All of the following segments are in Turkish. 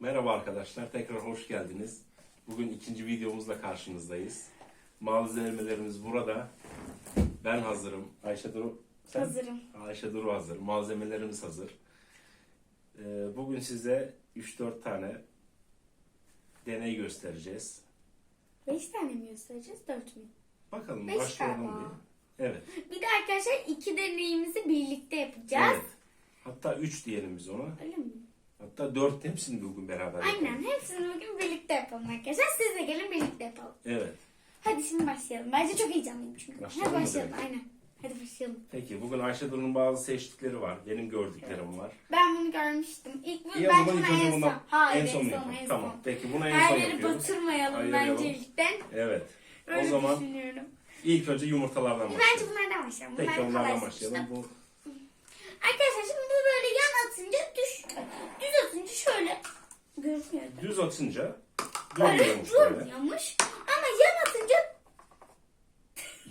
Merhaba arkadaşlar, tekrar hoş geldiniz. Bugün ikinci videomuzla karşınızdayız. Malzemelerimiz burada. Ben hazırım. Ayşe Duru, sen? Hazırım. Ayşe Duru hazır. Malzemelerimiz hazır. Ee, bugün size 3-4 tane deney göstereceğiz. Beş tane mi göstereceğiz? Dört mü? Bakalım Beş başlayalım diye. Evet. Bir de arkadaşlar iki deneyimizi birlikte yapacağız. evet. Hatta 3 diyelim biz ona. Öyle mi? Hatta 4 hepsini bugün beraber yapalım. Aynen. Hepsini bugün birlikte yapalım arkadaşlar. Siz de gelin birlikte yapalım. Evet. Hadi şimdi başlayalım. Bence çok heyecanlıyım çünkü. Başlayalım Hadi başlayalım. direkt? Aynen. Hadi başlayalım. Peki bugün Ayşe Duru'nun bazı seçtikleri var. Benim gördüklerim var. Ben bunu görmüştüm. İlk bu ben bunu en son. Hayır en son son. yapalım. En Tamam. son. Peki bunu en Her son yeri yapıyoruz. batırmayalım bence ilkten. Evet. Öyle o zaman düşünüyorum. ilk önce yumurtalardan Bence başlayalım. bunlardan başlayalım. Peki Bunlar kolay başlayalım. Bu Arkadaşlar şimdi atınca düş, düz atınca şöyle görünüyor. düz atınca durmuyormuş böyle. durmuyormuş. Ama yan atınca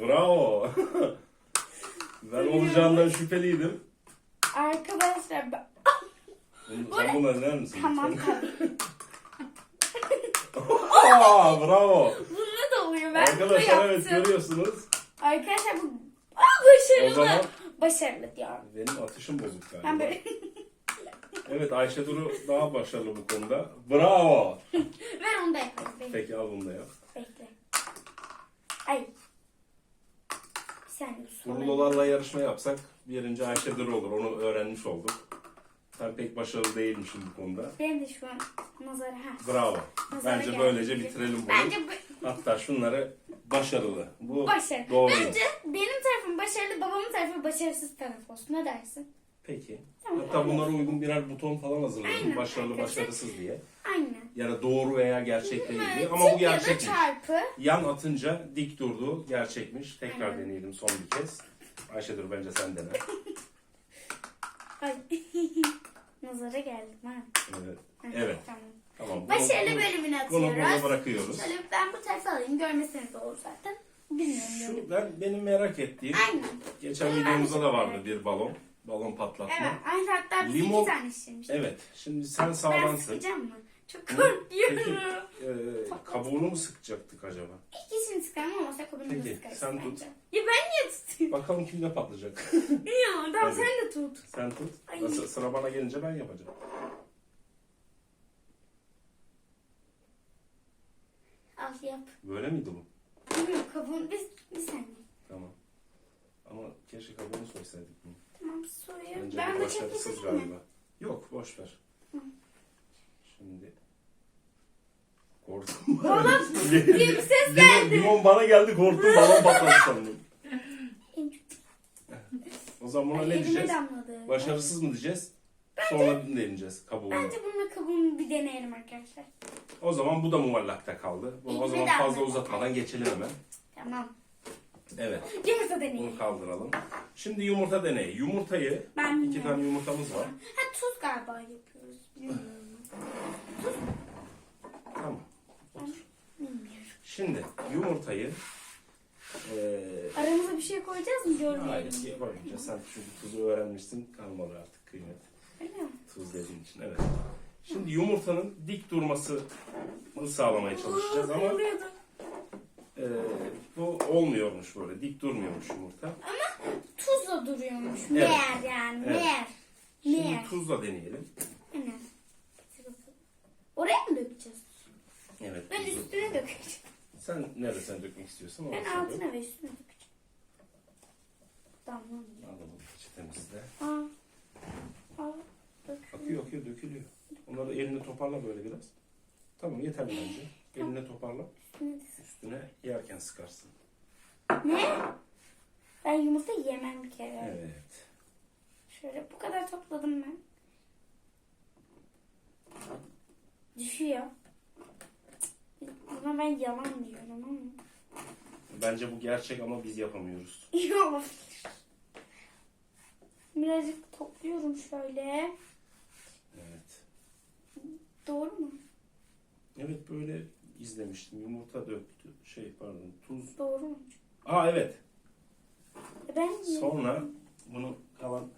Bravo. ben olacağından şüpheliydim. arkadaşlar ben... Bunu, sen buna ne misin? Tamam tabii. Aa, bravo. Bunu da oluyor. Ben bunu Arkadaşlar evet yaptım. görüyorsunuz. Arkadaşlar bu Aa, başarılı. O zaman- Başarılı diyorum. Benim atışım bozuk Ben galiba. böyle Evet Ayşe Duru daha başarılı bu konuda. Bravo. ver onu da. Bekle. Peki al bunu da yap. Bekle. Ay. Bir saniye. yarışma yapsak birinci Ayşe Duru olur. Onu öğrenmiş olduk. Ben pek başarılı değilmişim bu konuda. Benim de şu an nazara ha. Bravo. Nazara Bence geldi. böylece bitirelim bunu. Bence bu, Hatta şunları başarılı. Bu Başarılı. doğru. Bence benim tarafım başarılı, babamın tarafı başarısız taraf olsun. Ne dersin? Peki. Tamam, Hatta öyle. bunlara uygun birer buton falan hazırlayalım. Aynen, Başarılı arkadaşlar. başarısız diye. Aynen. Yani doğru veya gerçek değil diye. Ama bu tık ya da gerçekmiş. çarpı. Yan atınca dik durdu. Gerçekmiş. Tekrar Aynen. deneyelim son bir kez. Ayşe dur bence sen dene. Ay. Nazara geldim ha. Evet. Hı, Evet. Tamam. Tamam. bunu- Başarılı bunu- bölümünü Bunu atıyoruz. burada bırakıyoruz. Şöyle ben bu tarafa alayım. Görmeseniz de olur zaten. Bilmiyorum. Şu ben benim merak ettiğim Aynen. geçen videomuzda de da vardı merak bir balon. Balon patlatma. Evet. Aynı hatta biz Limon- iki tane şişirmiştik. Evet. Şimdi sen Ben sağlansın. sıkacağım mı? Çok Hı? korkuyorum. Peki e, kabuğunu mu sıkacaktık acaba? İkisini sıkarım ama sakın bunu da Peki, sıkarsın sen tut. bence. Ya ben niye tutayım? Bakalım kimde patlayacak. Ya tamam Hadi. sen de tut. sen tut. Ay. Nasıl sıra bana gelince ben yapacağım. Al yap. Böyle miydi bu? Bilmiyorum kabuğunu biz bir saniye. Tamam. Ama keşke kabuğunu soysaydık bunu. Tamam soruyor. Bence Ben bıçak başarısız getireyim mi? galiba. Yok boş ver. Şimdi korktum. Oğlum, diye bir ses geldi. Limon bana geldi korktum balon patladı sandım. O zaman buna Ay, ne diyeceğiz? damladı. Başarısız mı diyeceğiz? Sonra ne deneyeceğiz kabuğunu? Bence bununla kabuğunu bir deneyelim arkadaşlar. O zaman bu da muallakta kaldı. Bunu o İlmi zaman de fazla uzatmadan geçelim hemen. Tamam. Evet. Yumurta deneyelim. Bunu kaldıralım. Şimdi yumurta deneyi. Yumurtayı Ben iki bilmiyorum. tane yumurtamız var. Ha tuz galiba yapıyoruz. Bilmiyorum. Tamam. Bilmiyorum. Şimdi yumurtayı eee Aramıza bir şey koyacağız mı görmeyelim? Hayır, koymayacağız. Sen çünkü tuzu öğrenmişsin. Kalmadı artık kıymet. Öyle mi? Tuz dediğin için, evet. Şimdi yumurtanın dik durmasını sağlamaya çalışacağız ama Oluyordu. e, bu olmuyormuş böyle. Dik durmuyormuş yumurta. Tuzla duruyormuş. Evet. Meğer yani. Evet. Meğer. Şimdi Meğer. tuzla deneyelim. Aynen. Oraya mı dökeceğiz? Evet. Ben tuzu. üstüne dökeceğim. Sen neresine dökmek istiyorsan Ben orasına dök. altına ve üstüne dökeceğim. Damlamıyor. Alalım peçetemizi de. Aa. Aa. Dök. Akıyor akıyor dökülüyor. Onları eline toparla böyle biraz. Tamam yeter bence. Eline toparla. Üstüne yerken sıkarsın. Ne? Ben yumurta yemem bir kere. Evet. Şöyle bu kadar topladım ben. Düşüyor. Buna ben yalan diyorum ama. Bence bu gerçek ama biz yapamıyoruz. Yok. Birazcık topluyorum şöyle. Evet. Doğru mu? Evet böyle izlemiştim. Yumurta döktü. Şey pardon tuz. Doğru mu? Aa evet. Ben niye? Sonra bunu kalan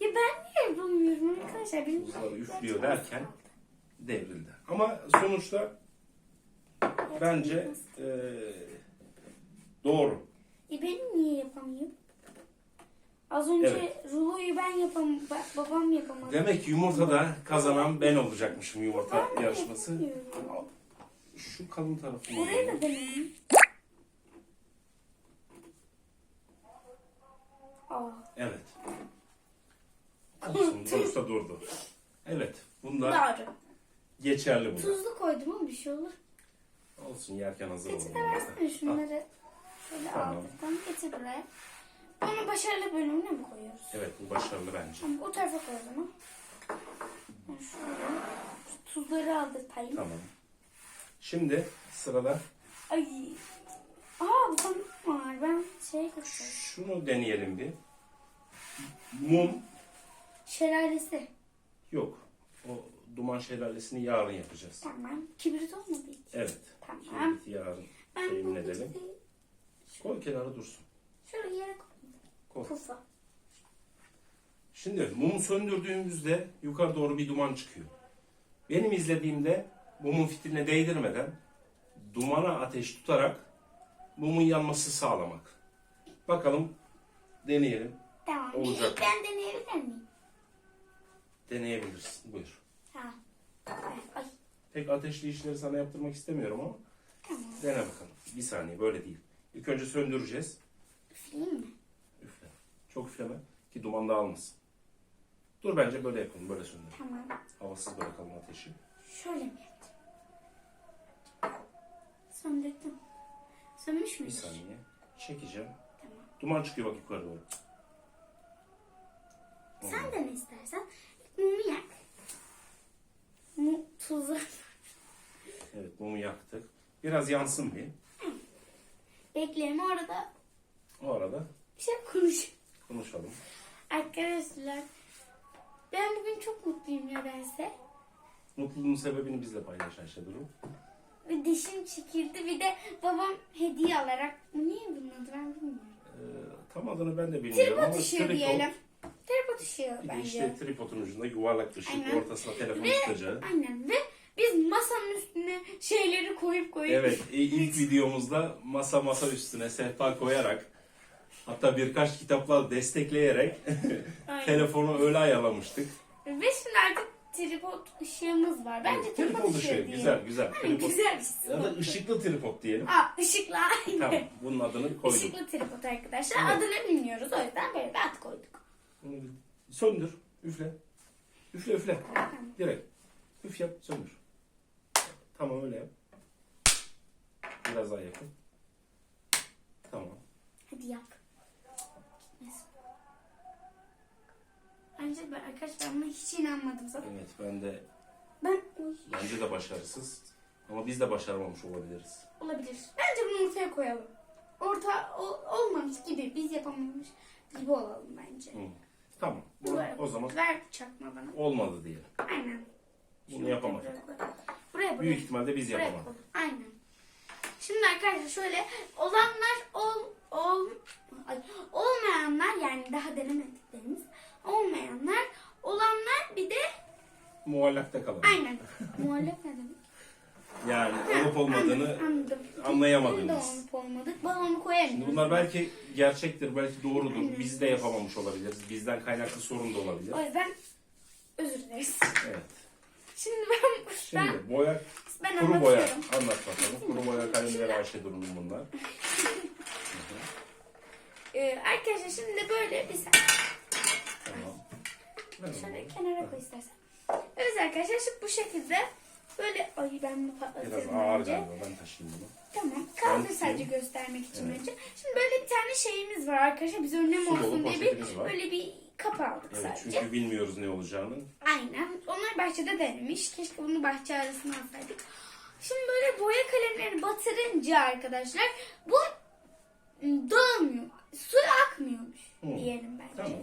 Ya ben niye bulamıyorum arkadaşlar. Benim Buzları üflüyor derken devrildi. Ama sonuçta bence eee, doğru. E benim niye yapamıyorum? Az önce ruloyu ben yapam, ba- babam yapamadı. Demek ki yumurtada kazanan ben olacakmışım yumurta Ben yarışması. yapamıyorum. Şu kalın tarafını Burayı alalım. da deneyelim. Aa, Evet. Olsun, sonuçta durdu. Evet. Bunda doğru. geçerli bu. Tuzlu koydum ama bir şey olur. Olsun yerken hazır Peçete olalım. versene şunları. Şöyle Tamam. aldıktan getir buraya. Bunu başarılı bölümüne mi koyuyoruz? Evet bu başarılı bence. Tamam, o tarafa koy o zaman. Ben şöyle şu tuzları aldırtayım. Tamam. Şimdi sırada Ay. Aa bu tane var. Ben şey koyacağım. şunu deneyelim bir. Mum Şelalesi. yok. O duman şelalesini yarın yapacağız. Tamam. Kibrit olmadı hiç. Evet. Tamam. Kibriti yarın Ben temin edelim. Koy kenara dursun. Şöyle yere koy. Koy. Pufa. Şimdi mumu söndürdüğümüzde yukarı doğru bir duman çıkıyor. Benim izlediğimde mumun fitiline değdirmeden dumana ateş tutarak mumun yanması sağlamak. Bakalım deneyelim. Tamam. Olacak. Ben deneyebilir miyim? Deneyebilirsin. Buyur. Ha. Ay. Pek ateşli işleri sana yaptırmak istemiyorum ama Tamam. dene bakalım. Bir saniye böyle değil. İlk önce söndüreceğiz. Üfleyeyim mi? Üfle. Çok üfleme ki duman dağılmasın. Dur bence böyle yapalım. Böyle söndür. Tamam. Havasız bırakalım ateşi. Şöyle mi yapacağım? Söndürdüm. Sönmüş mü? Bir saniye. Çekeceğim. Tamam. Duman çıkıyor bak yukarı doğru. Sen de ne istersen mumu yak. Mu tuzu. Evet mumu yaktık. Biraz yansın bir. Bekleyelim orada O arada bir şey konuş. konuşalım. Arkadaşlar ben bugün çok mutluyum nedense. Mutluluğun sebebini bizle paylaş Ayşe Duru. Dişim çekildi bir de babam hediye alarak niye bunun adı ben bilmiyorum. Ee, tam adını ben de bilmiyorum Tripod ama ışığı tripod. diyelim. Tripod ışığı Bir de bence. işte tripodun ucunda yuvarlak ışık, Aynen. ortasına telefonu Ve tutacağı. aynen ve biz masanın üstüne şeyleri koyup koyup Evet, e, ilk videomuzda masa masa üstüne sehpa koyarak hatta birkaç kitapla destekleyerek Aynen. telefonu öyle ayarlamıştık. Ve şimdi artık tripod ışığımız var. Bence Evet, tripod, tripod ışığı ışığı, diyelim. güzel güzel. Aynen, Tripod. güzel bir şey. Ya da ışıklı tripod diyelim. Aa ışıkla aynen. Tamam, bunun adını koydum. Işıklı tripod arkadaşlar. Evet. Adını bilmiyoruz o yüzden böyle bir ad koyduk. Söndür, üfle. Üfle üfle. Direkt. Üf yap, söndür. Tamam öyle yap. Biraz daha yakın. Tamam. Hadi yak. Bence ben arkadaşlar ben buna hiç inanmadım zaten. Evet ben de Ben bence de başarısız. Ama biz de başaramamış olabiliriz. olabilir. Bence bunu ortaya koyalım. Orta o- olmamış gibi biz yapamamış gibi olalım bence. Hı. Tamam. Bu- o zaman Ver çakma bana. olmadı diyelim. Aynen. Bunu Şunu yapamadık. Buraya koy. Buraya buraya. Büyük ihtimalle biz Buraya yapamadık. koy. Aynen. Şimdi arkadaşlar şöyle olanlar ol, ol, ay, olmayanlar yani daha denemediklerimiz olmayanlar olanlar bir de Muallakta kalalım. aynen muhalef ne demek? Yani olup olmadığını Anladım, anladım. anlayamadığımız. Biz de olup olmadık. Balonu koyamıyoruz. Şimdi bunlar belki gerçektir, belki doğrudur. Biz de yapamamış olabiliriz. Bizden kaynaklı sorun da olabilir. O yüzden özür dileriz. Evet. Şimdi ben ben, Şimdi boya, ben kuru boya anlatıyorum. anlat bakalım. Kuru boya kalemleri Ayşe Duru'nun bunlar. Ee, arkadaşlar şimdi böyle bir saniye. Ver Şöyle kenara koy istersen. Evet arkadaşlar şimdi bu şekilde böyle ay ben bunu Biraz patlatırım ağır önce. galiba ben taşıyayım bunu. Tamam. Kaldır Ben sadece göstermek için Evet. önce. Şimdi böyle bir tane şeyimiz var arkadaşlar. Biz önlem Su dolu olsun diye bir poşetimiz var. böyle bir kap aldık Evet sadece. çünkü bilmiyoruz ne olacağını. Aynen. Onlar bahçede denemiş. Keşke bunu bahçe arasına alsaydık. Şimdi böyle boya kalemlerini batırınca arkadaşlar bu ım, dağılmıyor. Su akmıyormuş Hı. diyelim bence. Tamam.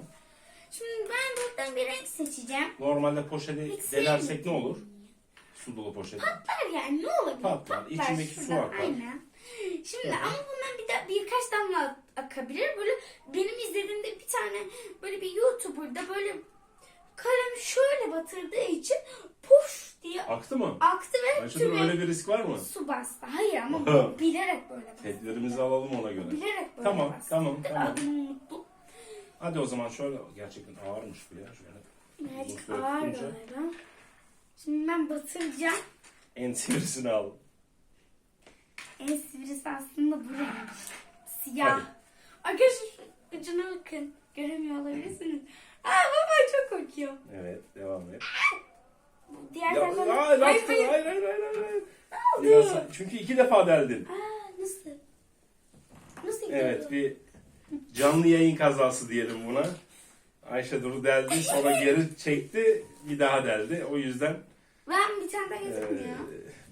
Şimdi ben buradan bir renk seçeceğim. Normalde poşeti Hiç delersek ne olur? Su dolu poşeti. Patlar yani ne olabilir? Patlar. İçindeki su şuradan, akar. Aynen. Şimdi Evet. ama bundan bir de birkaç damla akabilir. Böyle benim izlediğimde bir tane böyle bir YouTuber'da böyle kalem şöyle batırdığı için poş diye Aktı mı? aktı ve tüme öyle bir risk var mı? su bastı. Hayır ama bu bilerek böyle bastı. Tedbirimizi alalım ona göre. Bilerek böyle Tamam, bastı. tamam, Değil mi? tamam. Adımı unuttum. Hadi o zaman şöyle gerçekten ağırmış bu ya. Şöyle Birazcık ağır tutunca. galiba. Şimdi ben batıracağım. en sivrisini al. En sivrisi aslında buraymış. Siyah. Hadi. Arkadaşlar ucuna bakın. Göremiyor olabilirsiniz. Aa baba çok korkuyor. Evet devam et. Bu Diğer Ya, taraftan... hayır, Hayır, hayır, hayır. hayır, hayır, hayır? Ya sen- çünkü iki defa deldin. Aa nasıl? Nasıl gidiyor? Evet bir canlı yayın kazası diyelim buna. Ayşe Duru deldi sonra geri çekti bir daha deldi. O yüzden Ben bir tane daha eee, getirdim ya.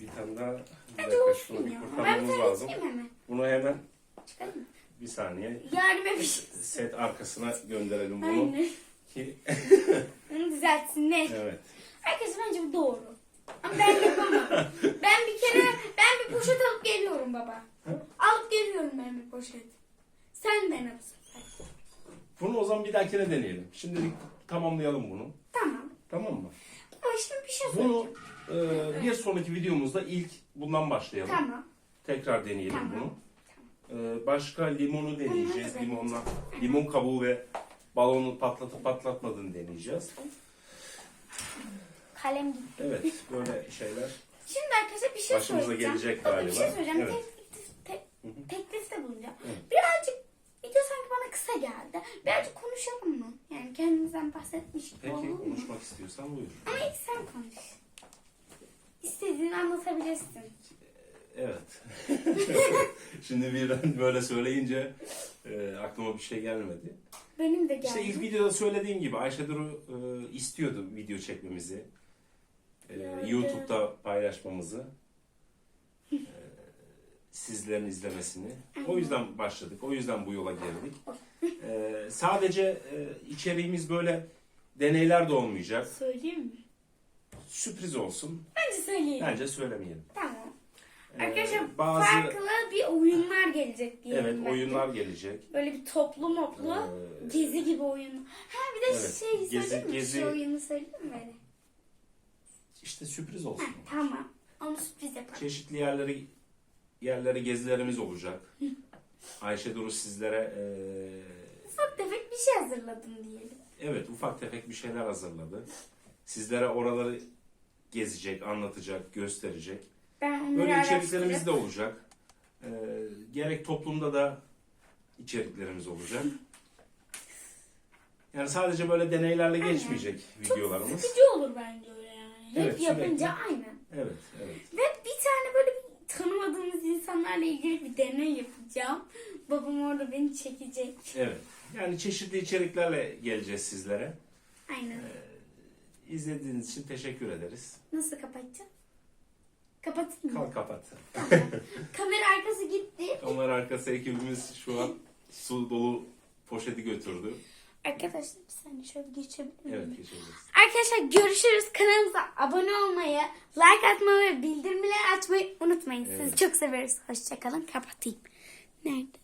bir tane daha bir Hadi dakika olsun şunu bir ya. Ben bir kurtarmamız tane lazım. hemen. Bunu hemen Çıkarayım mı? bir saniye Yardım et bir şey. set arkasına gönderelim bunu Aynen. ki Bunu düzeltsinler. evet. Herkes bence bu doğru. Ama ben yapamam. ben bir kere ben bir poşet alıp geliyorum baba. Alıp geliyorum ben bir poşet. Sen dene bu sefer. Bunu o zaman bir dahakine deneyelim. Şimdilik tamamlayalım bunu. Tamam. Tamam mı? Ama şimdi bir şey Bunu söyleyeceğim. eee, bir sonraki videomuzda ilk bundan başlayalım. Tamam. Tekrar deneyelim Tamam. bunu. Ee, başka limonu deneyeceğiz. da Limonla, limon kabuğu ve balonu patlatıp patlatmadığını deneyeceğiz. Kalem gitti. Evet, böyle şeyler. Şimdi arkadaşlar bir şey Başımıza söyleyeceğim. gelecek galiba. Bir şey söyleyeceğim. Evet. Teklif, te- teklifte bulunacağım. Evet. Birazcık video sanki bana kısa geldi. Birazcık konuşalım mı? Yani kendimizden bahsetmiş gibi Peki, olur mu? konuşmak istiyorsan buyur. Ama ilk sen konuş. İstediğini anlatabilirsin. Evet. Şimdi birden böyle söyleyince e, aklıma bir şey gelmedi. Benim de geldi. İşte ilk videoda söylediğim gibi Ayşe Duru e, istiyordu video çekmemizi. E. YouTube'da paylaşmamızı. Sizlerin izlemesini. O yüzden başladık. O yüzden bu yola girdik. E, sadece e, içeriğimiz böyle deneyler de olmayacak. Söyleyeyim mi? Sürpriz olsun. Bence söyleyeyim. Bence söylemeyelim. Tamam. E, Arkadaşlar bazı farklı bir oyunlar gelecek diyelim evet oyunlar gelecek. Böyle bir toplu moplu Ee, gezi gibi oyun. Ha bir de Evet, şey gezi- söyleyeyim mi? gezi- Şey oyunu söyleyeyim mi böyle? İşte sürpriz Ha, olsun. tamam. Onu sürpriz yapalım. Çeşitli yerleri yerlere gezilerimiz olacak. Ayşe Duru sizlere e, Ufak tefek bir şey hazırladım diyelim. evet ufak tefek bir şeyler hazırladı. Sizlere oraları gezecek, anlatacak, gösterecek. Ben onları Böyle içeriklerimiz de olacak. E, gerek toplumda da içeriklerimiz olacak. Yani sadece böyle deneylerle Aynen. geçmeyecek Çok videolarımız. sıkıcı olur bence öyle yani. Hep Evet, yapınca aynen. Evet, evet. Ve bir tane böyle bir tanımadığımız insanlarla ilgili bir deney yapacağım. Babam orada beni çekecek. Evet. Yani çeşitli içeriklerle geleceğiz sizlere. Aynen. İzlediğiniz için teşekkür ederiz. Nasıl kapatacağım? Kapatayım mı? Kalk kapat. Kamera arkası gitti. Kamera arkası ekibimiz şu an su dolu poşeti götürdü. Arkadaşlar bir saniye şöyle geçebilir miyim? Evet geçeceğiz. Arkadaşlar görüşürüz. Kanalımıza abone olmayı, like atmayı ve bildirimleri açmayı unutmayın. Sizi Evet. çok severiz. Hoşçakalın. Kapatayım. Nerede?